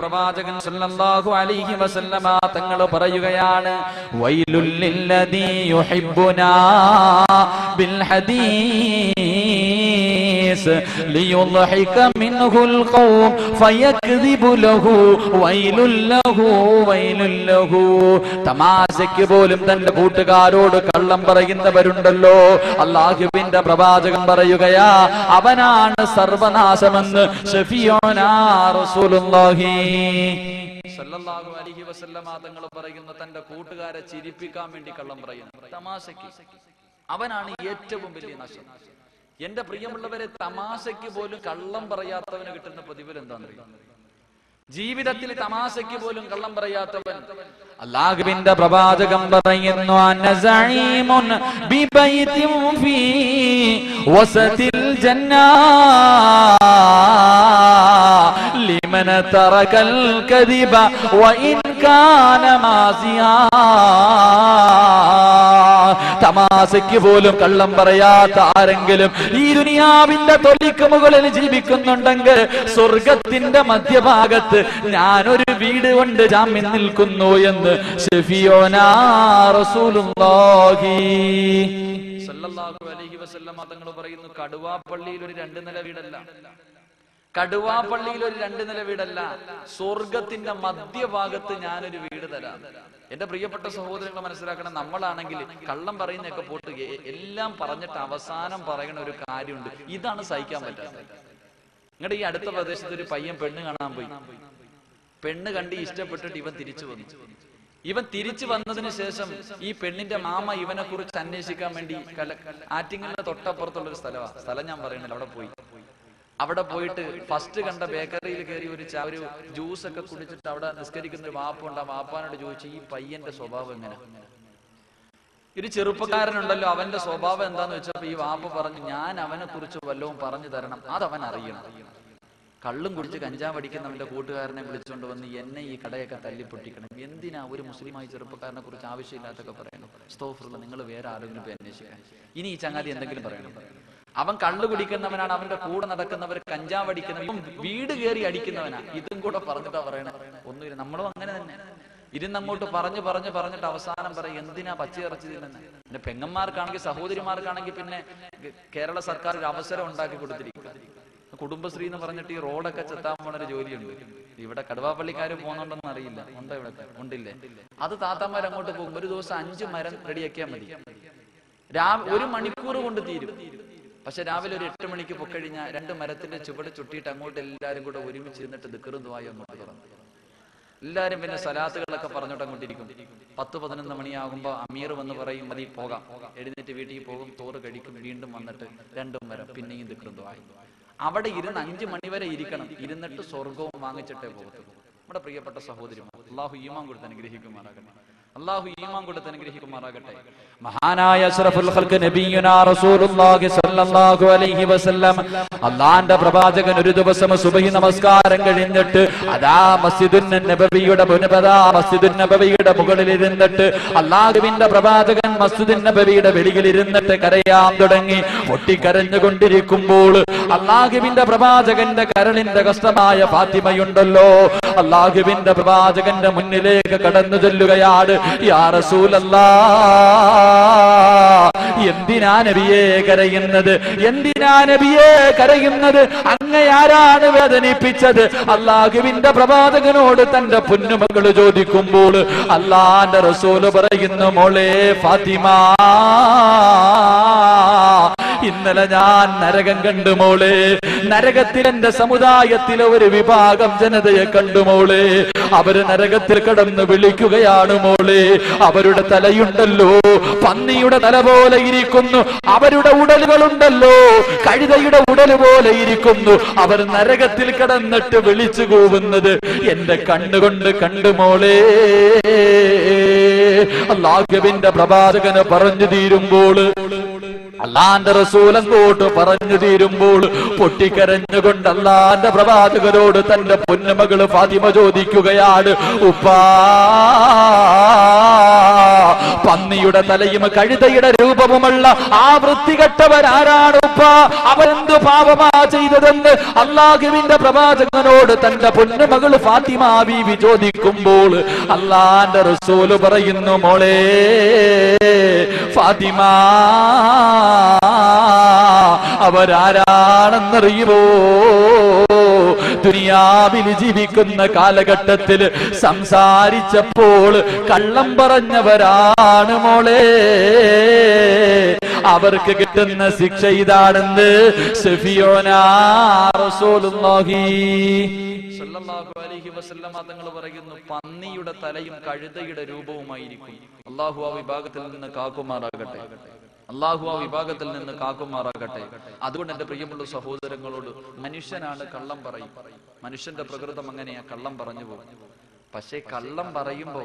പ്രവാചകൻ സല്ലല്ലാഹു അലൈഹി വസല്ലമ തങ്ങൾ പറയുകയാണ് വൈലുൽ ലില്ലദീ യുഹിബ്ബുനാ ബിൽ ഹദീസ് ലിയുദ്ഹിക മിൻഹുൽ ഖൗം ഫയക്ദിബു ലഹു ويل ലഹു ويل ലഹു തമാശയ്ക്ക് പോലും തന്റെ കൂട്ടുകാരോട് കള്ളം പറയുന്നവരുണ്ടല്ലോ. അള്ളാഹുവിന്റെ പ്രവാചകൻ പറയുകയാ അവനാണ് സർവനാശമെന്ന് ഷഫിയോനാ റസൂലുള്ളാഹി. സല്ലല്ലാഹു അലൈഹി വസല്ലമ തങ്ങൾ പറയുന്ന തന്റെ കൂട്ടുകാരെ ചിരിപ്പിക്കാൻ വേണ്ടി കള്ളം പറയുന്നു. തമാശയ്ക്ക്. അവനാണ് ഏറ്റവും വലിയ നാശം. എന്റെ പ്രിയമുള്ളവരെ തമാശയ്ക്ക് പോലും കള്ളം പറയാത്തവന് കിട്ടുന്ന പ്രതിഫലം എന്താണെന്നറിയാം ജീവിതത്തിൽ തമാശയ്ക്ക് പോലും കള്ളം പറയാത്തവൻ അള്ളാഹുവിന്റെ പ്രവാചകം പറയുന്നു അനസഈമുൻ സഈമുൻ ബിബൈതിൻ ഫീ വസതിൽ ജന്നാ ലിമൻ തറകൽ കദിബ വഇൻ കാന മാസിയാ. തമാശയ്ക്ക് പോലും കള്ളം പറയാത്ത ആരെങ്കിലും ഈ ദുനിയാവിന്റെ തൊലിക്ക് മുകളിൽ ജീവിക്കുന്നുണ്ടെങ്കിൽ സ്വർഗത്തിന്റെ മധ്യഭാഗത്ത് ഞാനൊരു വീട് കൊണ്ട് ജാമ്യം നിൽക്കുന്നു എന്ന് റസൂലുള്ളാഹി. അലൈഹി വസല്ലം തങ്ങൾ പറയുന്നു കടുവാപ്പള്ളിയിൽ ഒരു രണ്ട് നില വീടല്ല. കടുവാപ്പള്ളിയിൽ ഒരു രണ്ട് നില വീടല്ല സ്വർഗത്തിന്റെ മധ്യഭാഗത്ത് ഞാനൊരു വീട് തരാം. എന്റെ പ്രിയപ്പെട്ട സഹോദരങ്ങൾ മനസ്സിലാക്കണം നമ്മളാണെങ്കിൽ കള്ളം പറയുന്നൊക്കെ പോട്ട് എല്ലാം പറഞ്ഞിട്ട് അവസാനം പറയുന്ന ഒരു കാര്യമുണ്ട്. ഇതാണ് സഹിക്കാൻ പറ്റാത്തത്. നിങ്ങളുടെ ഈ അടുത്ത പ്രദേശത്ത് ഒരു പയ്യൻ പെണ്ണ് കാണാൻ പോയി. പെണ്ണ് കണ്ടി ഇഷ്ടപ്പെട്ടിട്ട് ഇവൻ തിരിച്ചു വന്നു. ഇവൻ തിരിച്ചു വന്നതിന് ശേഷം ഈ പെണ്ണിന്റെ മാമ ഇവനെ കുറിച്ച് അന്വേഷിക്കാൻ വേണ്ടി ആറ്റിങ്ങലിന്റെ തൊട്ടപ്പുറത്തുള്ള ഒരു സ്ഥലമാണ് സ്ഥലം ഞാൻ പറയുന്നില്ല അവിടെ പോയി. അവിടെ പോയിട്ട് ഫസ്റ്റ് കണ്ട ബേക്കറിയിൽ കയറി ഒരു ഒരു ജ്യൂസ് ഒക്കെ കുടിച്ചിട്ട് അവിടെ നിസ്കരിക്കുന്ന ഒരു വാപ്പുണ്ട്. ആ വാപ്പാനോട് ചോദിച്ചു ഈ പയ്യന്റെ സ്വഭാവം എങ്ങനെ? ഒരു ചെറുപ്പക്കാരനുണ്ടല്ലോ അവന്റെ സ്വഭാവം എന്താന്ന് വെച്ചപ്പോ ഈ വാപ്പ പറഞ്ഞു ഞാൻ അവനെ കുറിച്ച് വല്ലതും പറഞ്ഞു തരണം അതവൻ അറിയണം. കള്ളും കുടിച്ച് കഞ്ചാവ് അടിക്കുന്നവന്റെ കൂട്ടുകാരനെ വിളിച്ചുകൊണ്ട് വന്ന് എന്നെ ഈ കടയൊക്കെ തല്ലിപ്പൊട്ടിക്കണം. എന്തിനാ ഒരു മുസ്ലിമായി ചെറുപ്പക്കാരനെ കുറിച്ച് ആവശ്യമില്ലാത്തൊക്കെ പറയണം സ്തോഫറുള്ള നിങ്ങൾ വേറെ ആരെങ്കിലും അന്വേഷിക്കാൻ ഇനി ഈ ചങ്ങാതി എന്തെങ്കിലും പറയണം. അവൻ കള്ളു കുടിക്കുന്നവനാണ് അവന്റെ കൂടെ നടക്കുന്നവർ കഞ്ചാവ് അടിക്കുന്നവൻ വീട് കയറി അടിക്കുന്നവനാ. ഇതും കൂടെ പറഞ്ഞിട്ടാ പറയണേ. ഒന്നുമില്ല നമ്മളും അങ്ങനെ തന്നെ. ഇരുന്നങ്ങോട്ട് പറഞ്ഞു പറഞ്ഞു പറഞ്ഞിട്ട് അവസാനം പറയും എന്തിനാ പച്ചയിറച്ചി തിന്നെ പിന്നെ പെങ്ങന്മാർക്കാണെങ്കിൽ സഹോദരിമാർക്കാണെങ്കിൽ പിന്നെ കേരള സർക്കാർ ഒരു അവസരം ഉണ്ടാക്കി കൊടുത്തിരിക്കും കുടുംബശ്രീ എന്ന് പറഞ്ഞിട്ട് ഈ റോഡൊക്കെ ചെത്താൻ പോണ ഒരു ജോലിയുണ്ട്. ഇവിടെ കടുവാപ്പള്ളിക്കാർ പോകുന്നുണ്ടെന്ന് അറിയില്ല. ഉണ്ടോ ഇവിടെ? ഉണ്ടില്ലേ? അത് താത്താമാർ അങ്ങോട്ട് പോകും. ഒരു ദിവസം അഞ്ച് മരം റെഡിയാക്കിയാൽ മതി. രാ ഒരു മണിക്കൂർ കൊണ്ട് തീരും. പക്ഷെ രാവിലെ ഒരു എട്ട് മണിക്ക് പൊക്കഴിഞ്ഞാൽ രണ്ട് മരത്തിന്റെ ചുവട് ചുട്ടിയിട്ട് അങ്ങോട്ട് എല്ലാവരും കൂടെ ഒരുമിച്ച് ഇരുന്നിട്ട് ദിക്കറുതുമായി അങ്ങോട്ട് തുറന്നു. എല്ലാരും പിന്നെ സലാത്തുകളൊക്കെ പറഞ്ഞോട്ട് അങ്ങോട്ടിരിക്കും പത്ത് പതിനൊന്ന് മണിയാകുമ്പോ അമീർ വന്ന് പറയും മതി പോകാം. എഴുന്നേറ്റ് വീട്ടിൽ പോകും ചോറ് കഴിക്കും വീണ്ടും വന്നിട്ട് രണ്ടും വരം പിന്നെയും ദിക്കൃതമായി അവിടെ ഇരുന്ന് അഞ്ചു മണിവരെ ഇരിക്കണം. ഇരുന്നിട്ട് സ്വർഗവും വാങ്ങിച്ചിട്ടേ പോകത്തുള്ളൂ. നമ്മുടെ പ്രിയപ്പെട്ട സഹോദരിമാർ അള്ളാഹു ഈമാൻ കൊടുത്ത് അനുഗ്രഹിക്കുമാറാകട്ടെ. അള്ളാഹു ഈമാൻ കൊടുത്ത് അനുഗ്രഹിക്കുമാറാകട്ടെ. മഹാനായ അഷ്റഫുൽ ഖൽഖ് നബിയുനാ റസൂലുള്ളാഹി സ്വല്ലല്ലാഹു അലൈഹി വസല്ലം. അള്ളാന്റെ പ്രവാചകൻ ഒരു ദിവസം സുബഹി നമസ്കാരം കഴിഞ്ഞിട്ട് അതാ മസ്ജിദുൻ നബവിയുടെ മുൻപതാ മസ്ജിദുൻ നബവിയുടെ മുകളിൽ ഇരുന്നിട്ട് അള്ളാഹുവിന്റെ പ്രവാചകൻ മസ്ജിദുൻ നബവിയുടെ വെളിയിൽ ഇരുന്നിട്ട് കരയാൻ തുടങ്ങി. പൊട്ടിക്കരഞ്ഞുകൊണ്ടിരിക്കുമ്പോൾ അള്ളാഹുവിന്റെ പ്രവാചകന്റെ കരളിന്റെ കഷ്ടമായ ഫാത്തിമയുണ്ടല്ലോ. അള്ളാഹുവിന്റെ പ്രവാചകന്റെ മുന്നിലേക്ക് കടന്നു ചെല്ലുകയാണ്. എന്തിനാ നബിയെ കരയുന്നത്? എന്തിനാ നബിയെ കരയുന്നത്? അങ്ങയാരാണ് വേദനിപ്പിച്ചത്? അള്ളാഹുവിന്റെ പ്രവാചകനോട് തന്റെ പൊന്നുമകൾ ചോദിക്കുമ്പോൾ അള്ളാന്റെ റസൂൽ പറയുന്നു മോളെ ഫാത്തിമ ഇന്നലെ ഞാൻ നരകം കണ്ടു മോളെ. നരകത്തിൽ എന്റെ സമുദായത്തിലെ ഒരു വിഭാഗം ജനതയെ കണ്ടു മോളെ. അവർ നരകത്തിൽ കടന്ന് വിളിക്കുകയാണ് മോളെ. അവരുടെ തലയുണ്ടല്ലോ. പന്നിയുടെ തല പോലെ ഇരിക്കുന്നു. അവരുടെ ഉടലുകളുണ്ടല്ലോ. കഴുതയുടെ ഉടൽ പോലെ ഇരിക്കുന്നു. അവർ നരകത്തിൽ കടന്നിട്ട് വിളിച്ചു കൂവുന്നത് എന്റെ കണ്ണുകൊണ്ട് കണ്ടു മോളെ. അള്ളാഹുവിന്റെ പ്രവാചകന് പറഞ്ഞു തീരുമ്പോൾ അള്ളാന്റെ റസൂൽ അങ്ങോട്ട് പറഞ്ഞു തീരുമ്പോൾ പൊട്ടിക്കരഞ്ഞുകൊണ്ട് അള്ളാന്റെ പ്രവാചകരോട് തന്റെ പൊന്നമകൾ ഫാതിമ ചോദിക്കുകയാണ് ഉപ്പാ പന്നിയുടെ തലയും കഴുതയുടെ രൂപവുമുള്ള ആ വൃത്തികെട്ടവരാരാണ് ഉപ്പ? അവരെന്ത് പാപമാ ചെയ്തതെന്ന് അള്ളാഹുവിന്റെ പ്രവാചകനോട് തന്റെ പൊന്നുമകൾ ഫാത്തിമ ബീവി ചോദിക്കുമ്പോൾ അള്ളാന്റെ റസൂൽ പറയുന്നു മോളെ ഫാത്തിമ അവരാരാണെന്നറിയുമോ? ദുനിയാവിൽ ജീവിക്കുന്ന കാലഘട്ടത്തിൽ സംസാരിച്ചപ്പോൾ കള്ളം പറഞ്ഞവരാണ് മോളെ. അവർക്ക് കിട്ടുന്ന ശിക്ഷ ഇതാണെന്ന് തങ്ങൾ പറയുന്നു പന്നിയുടെ തലയും കഴുതയുടെ രൂപവുമായിരിക്കും. അള്ളാഹു ആ വിഭാഗത്തിൽ നിന്ന് കാക്കുമാറാകട്ടെ. അള്ളാഹു ആ വിഭാഗത്തിൽ നിന്ന് കാക്കുമാറാകട്ടെ. അതുകൊണ്ട് എന്റെ പ്രിയമുള്ള സഹോദരങ്ങളോട് മനുഷ്യനാണ് കള്ളം പറയും. മനുഷ്യന്റെ പ്രകൃതം അങ്ങനെയാ കള്ളം പറഞ്ഞു പോകും. പക്ഷേ കള്ളം പറയുമ്പോ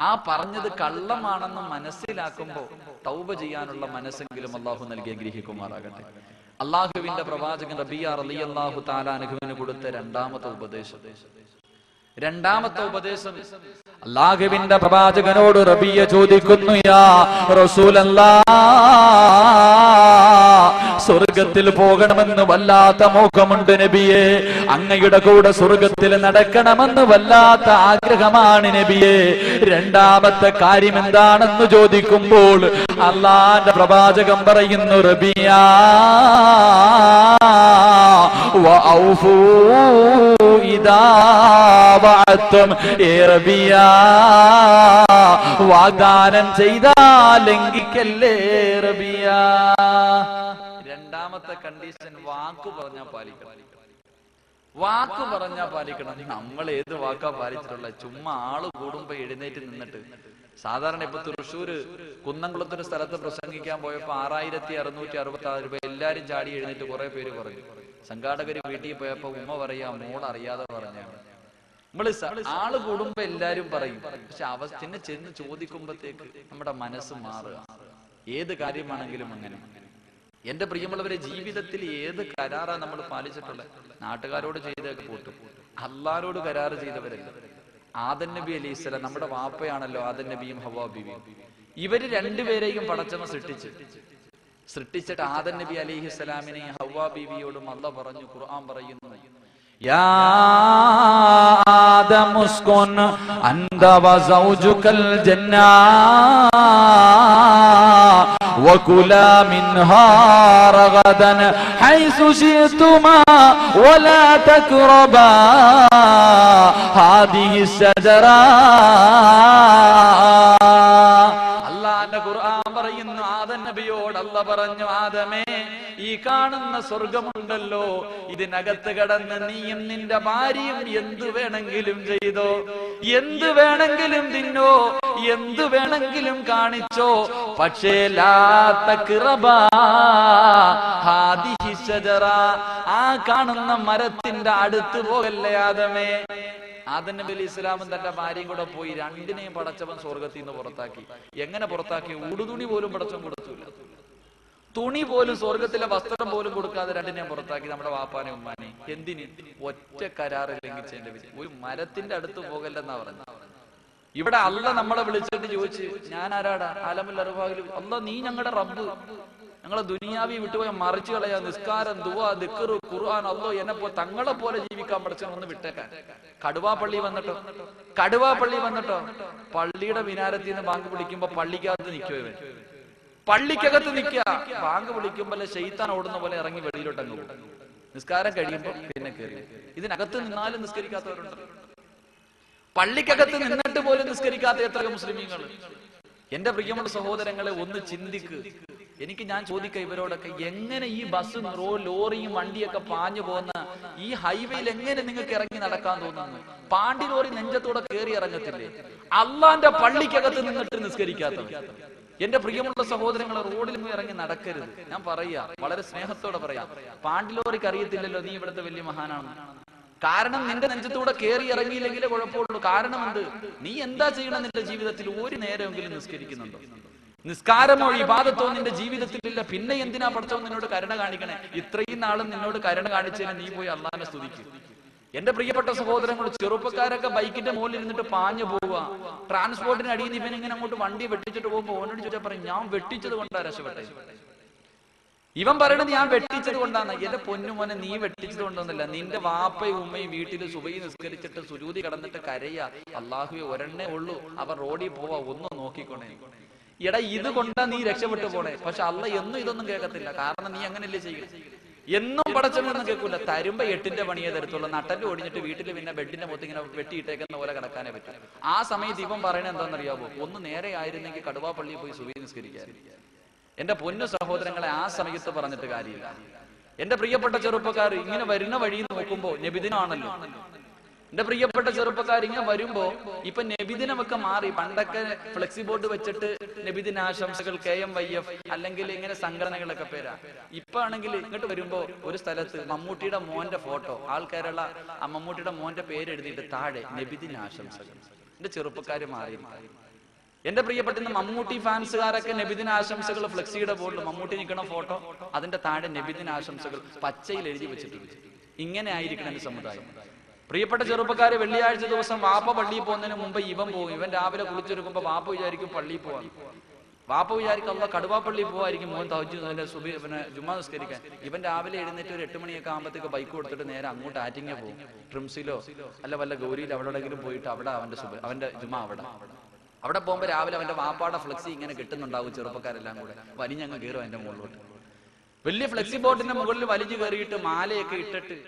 ആ പറഞ്ഞത് കള്ളമാണെന്ന് മനസ്സിലാക്കുമ്പോ തൗബ ചെയ്യാനുള്ള മനസ്സെങ്കിലും അള്ളാഹു നൽകി അനുഗ്രഹിക്കുമാറാകട്ടെ. അള്ളാഹുവിന്റെ പ്രവാചകൻ റബിയ അലി അള്ളാഹു താലാനുഹുവിന് കൊടുത്ത രണ്ടാമത്തെ ഉപദേശം. രണ്ടാമത്തെ ഉപദേശം. അള്ളാഹുവിന്റെ പ്രവാചകനോട് റബിയ ചോദിക്കുന്നു യാ സ്വർഗത്തിൽ പോകണമെന്ന് വല്ലാത്ത മോഹമുണ്ട് നബിയെ. അങ്ങയുടെ കൂടെ സ്വർഗത്തിൽ നടക്കണമെന്ന് വല്ലാത്ത ആഗ്രഹമാണ് നബിയെ. രണ്ടാമത്തെ കാര്യം എന്താണെന്ന് ചോദിക്കുമ്പോൾ അള്ളാന്റെ പ്രവാചകം പറയുന്നു റബിയ ഇതാ വാഴ്ത്തും ഏറബിയ വാഗ്ദാനം ചെയ്താൽ ലംഘിക്കല്ലേ റബിയ? രണ്ടാമത്തെ കണ്ടീഷൻ വാക്ക് പറഞ്ഞ പാലിക്കണം. വാക്ക് പറഞ്ഞാ പാലിക്കണം. നമ്മൾ ഏത് വാക്കാ പാലിച്ചിട്ടുള്ള? ചുമ്മാ ആൾ കൂടുമ്പോ എഴുന്നേറ്റ് നിന്നിട്ട്. സാധാരണ ഇപ്പൊ തൃശ്ശൂര് കുന്നംകുളത്തൊരു സ്ഥലത്ത് പ്രസംഗിക്കാൻ പോയപ്പോ ആറായിരത്തി അറുന്നൂറ്റി അറുപത്തി ആറ് രൂപ എല്ലാരും ചാടി എഴുന്നേറ്റ് കുറെ പേര് പറഞ്ഞു. സംഘാടകര് വീട്ടിൽ പോയപ്പോ ഉമ്മ പറയാ മോൾ അറിയാതെ പറഞ്ഞാണ് നമ്മൾ സ- ആൾ കൂടുമ്പോ എല്ലാരും പറയും. പക്ഷെ അവ ചിന്നെ ചോദിക്കുമ്പോഴത്തേക്ക് നമ്മുടെ മനസ്സ് മാറുക. ഏത് കാര്യമാണെങ്കിലും അങ്ങനെ. എന്റെ പ്രിയമുള്ളവരെ ജീവിതത്തിൽ ഏത് കരാറാ നമ്മൾ പാലിച്ചിട്ടുള്ളത്? നാട്ടുകാരോട് ചെയ്തൊക്കെ പോട്ടും. അള്ളാരോട് കരാറ് ചെയ്തവരല്ല. ആദൻ നബി അലൈഹി നമ്മുടെ വാപ്പയാണല്ലോ ആദൻ നബിയും ഹവാ ബിബിയും ഇവർ രണ്ടുപേരെയും പടച്ചവൻ സൃഷ്ടിച്ചു. സൃഷ്ടിച്ചിട്ട് ആദൻ നബി അലൈഹി സ്വലാമിനെ ഹവാ ബീവിയോടും അല്ല പറഞ്ഞു ഖുർആൻ പറയുന്നു. يا آدم اسكن أنت وزوجك الجنة وكلا منها رغدا حيث شئتما ولا تقربا هذه الشجرة അള്ളാന്റെ ഖുർആൻ പറയുന്നു ആദൻ നബിയോട് അല്ല പറഞ്ഞു ആദമേ ഈ കാണുന്ന സ്വർഗമുണ്ടല്ലോ. ഇതിനകത്ത് കടന്ന് നീയും നിന്റെ ഭാര്യയും എന്തു വേണമെങ്കിലും ചെയ്തോ. എന്തു വേണമെങ്കിലും തിന്നോ. എന്തു വേണമെങ്കിലും കാണിച്ചോ. പക്ഷേ. ആ കാണുന്ന മരത്തിന്റെ അടുത്ത് പോകല്ലേ ആദമേ. ആദന നബി അലി ഇസ്ലാമും തന്റെ ഭാര്യയും കൂടെ പോയി രണ്ടിനെയും പടച്ചവൻ സ്വർഗത്തിൽ നിന്ന് പുറത്താക്കി. എങ്ങനെ പുറത്താക്കി? ഉടുതുണി പോലും പടച്ചവൻ കൊടുത്തില്ല തുണി പോലും സ്വർഗത്തിലെ വസ്ത്രം പോലും കൊടുക്കാതെ രണ്ടിനെയും പുറത്താക്കി നമ്മുടെ വാപ്പാനെ ഉമ്മാനെ. എന്തിന്? ഒറ്റ കരാറ് ലംഘിച്ചതിന്റെ വിജയം. ഒരു മരത്തിന്റെ അടുത്ത് പോകല്ലെന്നാ പറഞ്ഞു ഇവിടെ അല്ല നമ്മളെ വിളിച്ചിട്ട് ചോദിച്ച് ഞാൻ ആരാടാ ആലമുൽ അല്ല നീ ഞങ്ങളുടെ റബ്ബ്. ഞങ്ങളെ ദുനിയാവി വിട്ടുപോയ മറിച്ചു കളയാ. നിസ്കാരം ദുവാ ദിക്കറു ഖുർആൻ അല്ലോ എന്നെ പോ തങ്ങളെ പോലെ ജീവിക്കാൻ പഠിച്ചു ഒന്ന് വിട്ടേക്കാൻ. കടുവാ പള്ളി വന്നിട്ടോ? കടുവാ പള്ളി വന്നിട്ടോ? പള്ളിയുടെ വിനാരത്തിൽ നിന്ന് ബാങ്ക് വിളിക്കുമ്പോ പള്ളിക്കകത്ത് നിൽക്കുമോ ഇവൻ. പള്ളിക്കകത്ത് നിൽക്കുക. ബാങ്ക് വിളിക്കുമ്പോൾ ഷെയ്ത്താൻ ഓടുന്ന പോലെ ഇറങ്ങി വെളിയിലോട്ട് അങ്ങ് നിസ്കാരം കഴിയുമ്പോൾ പിന്നെ കയറി ഇതിനകത്ത് നിന്നാലും നിസ്കരിക്കാത്തവരുണ്ട്. പള്ളിക്കകത്ത് നിന്നിട്ട് പോലും നിസ്കരിക്കാത്ത എത്ര മുസ്ലിമീങ്ങൾ. എന്റെ പ്രിയമുള്ള സഹോദരങ്ങളെ ഒന്ന് ചിന്തിക്ക്. എനിക്ക് ഞാൻ ചോദിക്ക ഇവരോടൊക്കെ എങ്ങനെ ഈ ബസ്സും റോ ലോറിയും വണ്ടിയൊക്കെ പാഞ്ഞു പോകുന്ന ഈ ഹൈവേയിൽ എങ്ങനെ നിങ്ങൾക്ക് ഇറങ്ങി നടക്കാൻ തോന്നുന്നു? പാണ്ടി ലോറി നെഞ്ചത്തോടെ കയറി ഇറങ്ങത്തില്ലേ? അള്ളാന്റെ പള്ളിക്കകത്ത് നിന്നിട്ട് നിസ്കരിക്കാത്തവർ എന്റെ പ്രിയമുള്ള സഹോദരങ്ങൾ റോഡിൽ പോയി ഇറങ്ങി നടക്കരുത്. ഞാൻ പറയാ വളരെ സ്നേഹത്തോടെ പറയാം. പാണ്ടിലോറിക്ക് അറിയത്തില്ലല്ലോ നീ ഇവിടുത്തെ വലിയ മഹാനാണ് കാരണം നിന്റെ നെഞ്ചത്തൂടെ കയറി ഇറങ്ങിയില്ലെങ്കിലേ കുഴപ്പമുള്ളൂ. കാരണം എന്ത് നീ എന്താ ചെയ്യണം നിന്റെ ജീവിതത്തിൽ ഒരു നേരമെങ്കിലും നിസ്കരിക്കുന്നുണ്ടോ? നിസ്കാരമോ ഇബാദത്തോ നിന്റെ ജീവിതത്തിലില്ല. പിന്നെ എന്തിനാ പഠിച്ചോ നിന്നോട് കരുണ കാണിക്കണേ? ഇത്രയും നാളും നിന്നോട് കരുണ കാണിച്ചതിന് നീ പോയി അള്ളാഹിനെ സ്തുതിക്കും. എന്റെ പ്രിയപ്പെട്ട സഹോദരങ്ങൾ ചെറുപ്പക്കാരൊക്കെ ബൈക്കിന്റെ മുകളിൽ ഇരുന്നിട്ട് പാഞ്ഞു പോവുക. ട്രാൻസ്പോർട്ടിന് അടിയിൽ നിന്ന് ഇവൻ ഇങ്ങനെ അങ്ങോട്ട് വണ്ടി വെട്ടിച്ചിട്ട് പോകുമ്പോൾ ഓനോട് ചോദിച്ചാൽ പറയും ഞാൻ വെട്ടിച്ചത് കൊണ്ടാ രക്ഷപ്പെട്ടെ ഇവൻ പറയണത് ഞാൻ വെട്ടിച്ചത് കൊണ്ടാണ്. എന്റെ പൊന്നുമോനെ നീ വെട്ടിച്ചത് കൊണ്ടൊന്നല്ല നിന്റെ വാപ്പയും ഉമ്മയും വീട്ടിൽ സുബൈ നിസ്കരിച്ചിട്ട് സുരൂതി കടന്നിട്ട് കരയ. അള്ളാഹുവെ ഒരെണ്ണേ ഉള്ളൂ. അവർ റോഡിൽ പോവാ ഒന്ന് നോക്കിക്കോണേ. എടാ ഇത് കൊണ്ടാ നീ രക്ഷപ്പെട്ടു പോണേ. പക്ഷെ അല്ല എന്നും ഇതൊന്നും കേൾക്കത്തില്ല. കാരണം നീ അങ്ങനെയല്ലേ ചെയ്യും. എന്നും പടച്ചൊന്നും കേൾക്കൂല. തരുമ്പോ എട്ടിന്റെ പണിയെ തരത്തുള്ളൂ നട്ടൽ ഒടിഞ്ഞിട്ട് വീട്ടിൽ പിന്നെ ബെഡിന്റെ മൊത്തം ഇങ്ങനെ വെട്ടിയിട്ടേക്കുന്ന പോലെ കിടക്കാനേ പറ്റും. ആ സമയത്ത് ഇവൻ പറയണത് എന്താണെന്നറിയാവോ? ഒന്ന് നേരെ ആയിരുന്നെങ്കിൽ കടുവാപ്പള്ളിയിൽ പോയി സുഖി നിസ്കരിക്കാൻ. എന്റെ പൊന്നു സഹോദരങ്ങളെ ആ സമയത്ത് പറഞ്ഞിട്ട് കാര്യമില്ല. എന്റെ പ്രിയപ്പെട്ട ചെറുപ്പക്കാർ ഇങ്ങനെ വരുന്ന വഴി നോക്കുമ്പോ നബിദിനാണല്ലോ. എന്റെ പ്രിയപ്പെട്ട ചെറുപ്പക്കാർ ഇങ്ങനെ വരുമ്പോ ഇപ്പൊ നബിദിനമൊക്കെ മാറി. പണ്ടൊക്കെ ഫ്ലെക്സി ബോർഡ് വെച്ചിട്ട് നബിദിന ആശംസകൾ കെ എം വൈ എഫ് അല്ലെങ്കിൽ ഇങ്ങനെ സംഘടനകളൊക്കെ പേരാ. ഇപ്പൊ ആണെങ്കിൽ ഇങ്ങോട്ട് വരുമ്പോ ഒരു സ്ഥലത്ത് മമ്മൂട്ടിയുടെ മോന്റെ ഫോട്ടോ ആൾക്കാരുള്ള ആ മമ്മൂട്ടിയുടെ മോന്റെ പേര് എഴുതിയിട്ട് താഴെ നബിദിന ആശംസകൾ എന്റെ ചെറുപ്പക്കാർ മാറി എന്റെ പ്രിയപ്പെട്ട മമ്മൂട്ടി ഫാൻസുകാരൊക്കെ നബിദിന ആശംസകൾ ഫ്ലെക്സിയുടെ ബോർഡിൽ മമ്മൂട്ടി നിൽക്കുന്ന ഫോട്ടോ അതിന്റെ താഴെ നബിദിന ആശംസകൾ പച്ചയിൽ എഴുതി വെച്ചിട്ടുണ്ട്. ഇങ്ങനെ ആയിരിക്കണം എന്റെ സമുദായം. പ്രിയപ്പെട്ട ചെറുപ്പക്കാര് വെള്ളിയാഴ്ച ദിവസം വാപ്പ പള്ളിയിൽ പോകുന്നതിന് മുമ്പ് ഇവൻ പോകും. ഇവൻ രാവിലെ കുളിച്ചെടുക്കുമ്പോ വാപ്പ വിചാരിക്കും പള്ളിയിൽ പോവാൻ വാപ്പ വിചാരിക്കും അല്ല കടുവാപ്പള്ളി പോവായിരിക്കും മോൻ തവജ് സുബി പിന്നെ ജുമാ നിസ്കരിക്കാൻ. ഇവൻ രാവിലെ എഴുന്നേറ്റ് ഒരു എട്ട് മണിയൊക്കെ ആകുമ്പോഴത്തേക്ക് ബൈക്ക് കൊടുത്തിട്ട് നേരെ അങ്ങോട്ട് ആറ്റിങ്ങ പോകും. ട്രിംസിലോ അല്ല വല്ല ഗൗരിയിലോ അവിടെ എവിടെയെങ്കിലും പോയിട്ട് അവിടെ അവന്റെ സുബ അവന്റെ ജുമാ അവിടെ. അവിടെ പോകുമ്പോൾ രാവിലെ അവന്റെ വാപ്പാടെ ഫ്ലെക്സി ഇങ്ങനെ കിട്ടുന്നുണ്ടാവും ചെറുപ്പക്കാരെല്ലാം കൂടെ. വലിഞ്ഞങ്ങ് കയറും എന്റെ മുകളിലോട്ട്. വലിയ ഫ്ലെക്സി ബോർഡിന്റെ മുകളിൽ വലിഞ്ഞു കയറിയിട്ട് മാലയൊക്കെ ഇട്ടിട്ട്